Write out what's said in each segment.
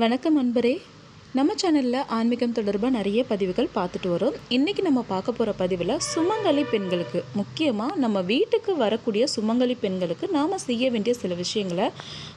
வணக்கம் அன்பரே. நம்ம சேனலில் ஆன்மீகம் தொடர்பாக நிறைய பதிவுகள் பார்த்துட்டு வரோம். இன்றைக்கி நம்ம பார்க்க போகிற பதிவில் சுமங்கலி பெண்களுக்கு. முக்கியமாக நம்ம வீட்டுக்கு வரக்கூடிய சுமங்கலி பெண்களுக்கு நாம் செய்ய வேண்டிய சில விஷயங்களை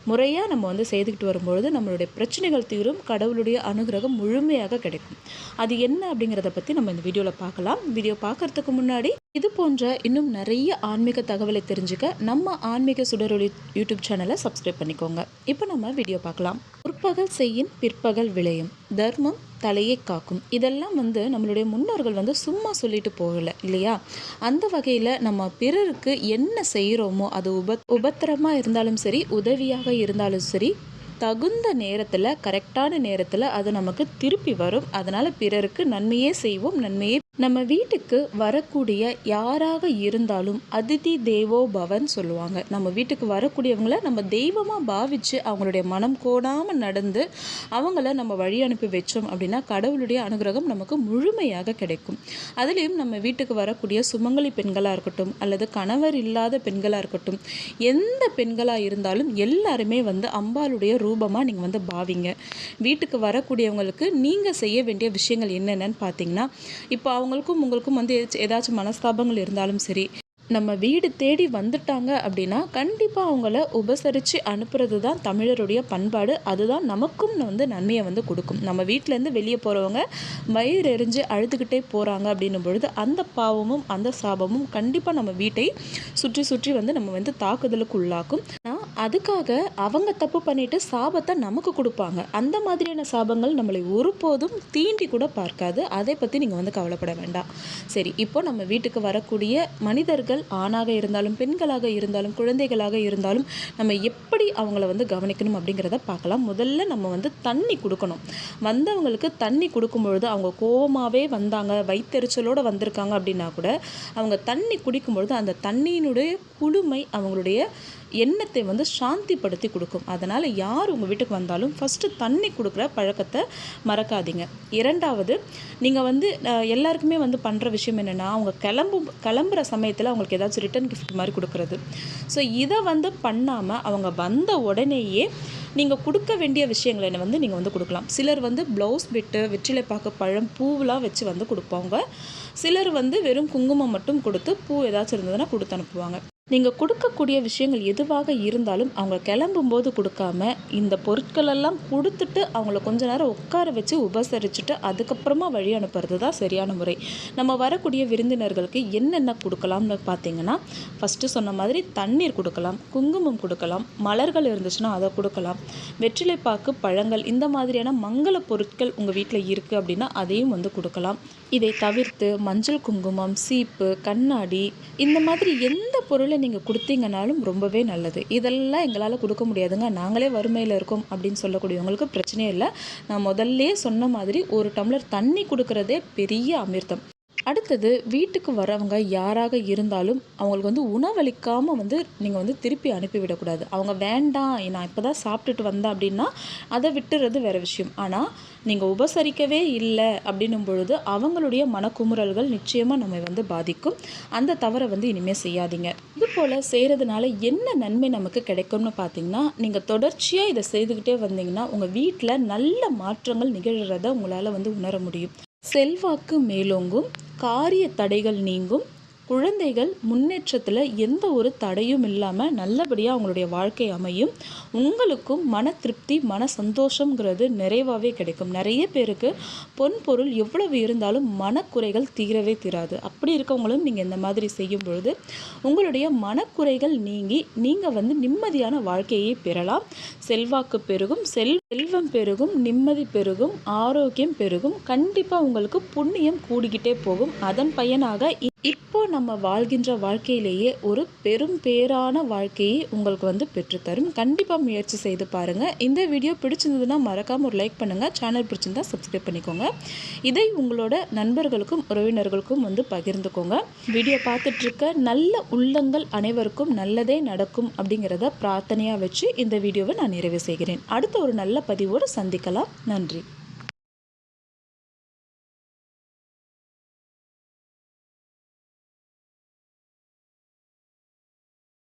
முறையாக நம்ம வந்து செய்துக்கிட்டு வரும்பொழுது நம்மளுடைய பிரச்சனைகள் தீரும் கடவுளுடைய அனுகிரகம் முழுமையாக கிடைக்கும். அது என்ன அப்படிங்கிறத பற்றி நம்ம இந்த வீடியோவில் பார்க்கலாம். வீடியோ பார்க்குறதுக்கு முன்னாடி இது போன்ற இன்னும் நிறைய ஆன்மீக தகவலை தெரிஞ்சுக்க நம்ம ஆன்மீக சுடரொலி யூடியூப் சேனலை சப்ஸ்கிரைப் பண்ணிக்கோங்க. இப்போ நம்ம வீடியோ பார்க்கலாம். முற்பகல் செய்யின் பிற்பகல் விளையும். தர்மம் தலையை காக்கும். இதெல்லாம் வந்து நம்மளுடைய முன்னோர்கள் வந்து சும்மா சொல்லிட்டு போகலை இல்லையா? அந்த வகையில் நம்ம பிறருக்கு என்ன செய்கிறோமோ அது உப உபத்திரமாக இருந்தாலும் சரி உதவியாக இருந்தாலும் சரி தகுந்த நேரத்தில் கரெக்டான நேரத்தில் அது நமக்கு திருப்பி வரும். அதனால் பிறருக்கு நன்மையே செய்வோம் நன்மையே நம்ம வீட்டுக்கு வரக்கூடிய யாராக இருந்தாலும் அதிதி தேவோ பவன் சொல்லுவாங்க. நம்ம வீட்டுக்கு வரக்கூடியவங்கள நம்ம தெய்வமாக பாவித்து அவங்களுடைய மனம் கோடாமல் நடந்து அவங்கள நம்ம வழி அனுப்பி வச்சோம் அப்படின்னா கடவுளுடைய அனுகிரகம் நமக்கு முழுமையாக கிடைக்கும். அதுலேயும் நம்ம வீட்டுக்கு வரக்கூடிய சுமங்கலி பெண்களாக இருக்கட்டும் அல்லது கணவர் இல்லாத பெண்களாக இருக்கட்டும் எந்த பெண்களாக இருந்தாலும் எல்லாருமே வந்து அம்பாளுடைய ரூபமாக நீங்கள் வந்து பாவிங்க. வீட்டுக்கு வரக்கூடியவங்களுக்கு நீங்கள் செய்ய வேண்டிய விஷயங்கள் என்னென்னு பார்த்தீங்கன்னா இப்போ அவங்களுக்கும் உங்களுக்கும் வந்து ஏதாச்சும் மனஸ்தாபங்கள் இருந்தாலும் சரி நம்ம வீடு தேடி வந்துட்டாங்க அப்படின்னா கண்டிப்பாக அவங்கள உபசரித்து அனுப்புறது தான் தமிழருடைய பண்பாடு. அதுதான் நமக்கும் வந்து நன்மையை வந்து கொடுக்கும். நம்ம வீட்டிலேருந்து வெளியே போகிறவங்க வயிறு எரிஞ்சு அழுதுகிட்டே போகிறாங்க அப்படின்னும் பொழுது அந்த பாவமும் அந்த சாபமும் கண்டிப்பாக நம்ம வீட்டை சுற்றி சுற்றி வந்து நம்ம வந்து தாக்குதலுக்கு உள்ளாக்கும் அதுக்காக அவங்க தப்பு பண்ணிட்டு சாபத்தை நமக்கு கொடுப்பாங்க. அந்த மாதிரியான சாபங்கள் நம்மளை ஒருபோதும் தீண்டி கூட பார்க்காது. அதை பற்றி நீங்கள் வந்து கவலைப்பட வேண்டாம். சரி இப்போ நம்ம வீட்டுக்கு வரக்கூடிய மனிதர்கள் ஆணாக இருந்தாலும் பெண்களாக இருந்தாலும் குழந்தைகளாக இருந்தாலும் நம்ம எப்படி அவங்கள வந்து கவனிக்கணும் அப்படிங்கிறத பார்க்கலாம். முதல்ல நம்ம வந்து தண்ணி கொடுக்கணும். வந்தவங்களுக்கு தண்ணி கொடுக்கும் பொழுது அவங்க கோபமாகவே வந்தாங்க வைத்தெரிச்சலோடு வந்திருக்காங்க அப்படின்னா கூட அவங்க தண்ணி குடிக்கும்பொழுது அந்த தண்ணியினுடைய குளுமை அவங்களுடைய எண்ணத்தை வந்து சாந்திப்படுத்தி கொடுக்கும். அதனால் யார் உங்கள் வீட்டுக்கு வந்தாலும் ஃபஸ்ட்டு தண்ணி கொடுக்குற பழக்கத்தை மறக்காதீங்க. இரண்டாவது நீங்கள் வந்து எல்லாருக்குமே வந்து பண்ணுற விஷயம் என்னென்னா அவங்க கிளம்பும் கிளம்புற சமயத்தில் அவங்களுக்கு ஏதாச்சும் ரிட்டன் கிஃப்ட் மாதிரி கொடுக்குறது. ஸோ இதை வந்து பண்ணாமல் அவங்க வந்த உடனேயே நீங்கள் கொடுக்க வேண்டிய விஷயங்களை வந்து நீங்கள் வந்து கொடுக்கலாம். சிலர் வந்து ப்ளவுஸ் பிட்டு வெற்றிலை பார்க்க பழம் பூவெலாம் வச்சு வந்து கொடுப்பாங்க. சிலர் வந்து வெறும் குங்குமம் மட்டும் கொடுத்து பூ ஏதாச்சும் இருந்ததுன்னா கொடுத்து அனுப்புவாங்க. நீங்கள் கொடுக்கக்கூடிய விஷயங்கள் எதுவாக இருந்தாலும் அவங்க கிளம்பும்போது கொடுக்காம இந்த பொருட்களெல்லாம் கொடுத்துட்டு அவங்கள கொஞ்ச நேரம் உட்கார வச்சு உபசரிச்சுட்டு அதுக்கப்புறமா வழி அனுப்புறது தான் சரியான முறை. நம்ம வரக்கூடிய விருந்தினர்களுக்கு என்னென்ன கொடுக்கலாம்னு பார்த்தீங்கன்னா ஃபஸ்ட்டு சொன்ன மாதிரி தண்ணீர் கொடுக்கலாம் குங்குமம் கொடுக்கலாம் மலர்கள் இருந்துச்சுன்னா அதை கொடுக்கலாம். வெற்றிலைப்பாக்கு பழங்கள் இந்த மாதிரியான மங்கள பொருட்கள் உங்கள் வீட்டில் இருக்குது அப்படின்னா அதையும் வந்து கொடுக்கலாம். இதை தவிர்த்து மஞ்சள் குங்குமம் சீப்பு கண்ணாடி இந்த மாதிரி எந்த பொருளை நீங்கள் கொடுத்தீங்கனாலும் ரொம்பவே நல்லது. இதெல்லாம் எங்களால் கொடுக்க முடியாதுங்க. நாங்களே வறுமையில் இருக்கோம் அப்படின்னு சொல்லக்கூடியவங்களுக்கு பிரச்சனையே இல்லை. நான் முதல்ல சொன்ன மாதிரி ஒரு டம்ளர் தண்ணி கொடுக்குறதே பெரிய அமிர்தம். அடுத்தது வீட்டுக்கு வரவங்க யாராக இருந்தாலும் அவங்களுக்கு வந்து உணவளிக்காமல் வந்து நீங்கள் வந்து திருப்பி அனுப்பிவிடக்கூடாது அவங்க வேண்டாம் நான் இப்போ தான் சாப்பிட்டுட்டு வந்தேன் அப்படின்னா அதை விட்டுறது வேறு விஷயம். ஆனால் நீங்கள் உபசரிக்கவே இல்லை அப்படின்னும் பொழுது அவங்களுடைய மனக்குமுறல்கள் நிச்சயமாக நம்மை வந்து பாதிக்கும். அந்த தவறை வந்து இனிமேல் செய்யாதீங்க. இது போல் செய்கிறதுனால என்ன நன்மை நமக்கு கிடைக்கும்னு பார்த்தீங்கன்னா நீங்கள் தொடர்ச்சியாக இதை செய்துக்கிட்டே வந்தீங்கன்னா உங்கள் வீட்டில் நல்ல மாற்றங்கள் நிகழ்கிறத உங்களால் வந்து உணர முடியும். செல்வாக்கு மேலோங்கும். காரிய தடைகள் நீங்கும். குழந்தைகள் முன்னேற்றத்தில் எந்த ஒரு தடையும் இல்லாமல் நல்லபடியாக அவங்களுடைய வாழ்க்கை அமையும். உங்களுக்கும் மன திருப்தி மன சந்தோஷங்கிறது நிறைவாகவே கிடைக்கும். நிறைய பேருக்கு பொன் பொருள் எவ்வளவு இருந்தாலும் மனக்குறைகள் தீரவே தீராது. அப்படி இருக்கவங்களும் நீங்கள் இந்த மாதிரி செய்யும் பொழுது உங்களுடைய மனக்குறைகள் நீங்கி நீங்கள் வந்து நிம்மதியான வாழ்க்கையை பெறலாம். செல்வாக்கு பெருகும் செல் செல்வம் பெருகும் நிம்மதி பெருகும் ஆரோக்கியம் பெருகும். கண்டிப்பாக உங்களுக்கு புண்ணியம் கூடிக்கிட்டே போகும். அதன் பயனாக இப்போ நம்ம வாழ்கின்ற வாழ்க்கையிலேயே ஒரு பெரும் பேரான வாழ்க்கையை உங்களுக்கு வந்து பெற்றுத்தரும். கண்டிப்பாக முயற்சி செய்து பாருங்கள் இந்த வீடியோ பிடிச்சிருந்ததுன்னா மறக்காமல் ஒரு லைக் பண்ணுங்கள் சேனல் பிடிச்சிருந்தா சப்ஸ்கிரைப் பண்ணிக்கோங்க. இதை உங்களோட நண்பர்களுக்கும் உறவினர்களுக்கும் வந்து பகிர்ந்துக்கோங்க. வீடியோ பார்த்துட்ருக்க நல்ல உள்ளங்கள் அனைவருக்கும் நல்லதே நடக்கும் அப்படிங்கிறத பிரார்த்தனையாக வச்சு இந்த வீடியோவை நான் நிறைவு செய்கிறேன். அடுத்த ஒரு நல்ல பதிவோடு சந்திக்கலாம். நன்றி.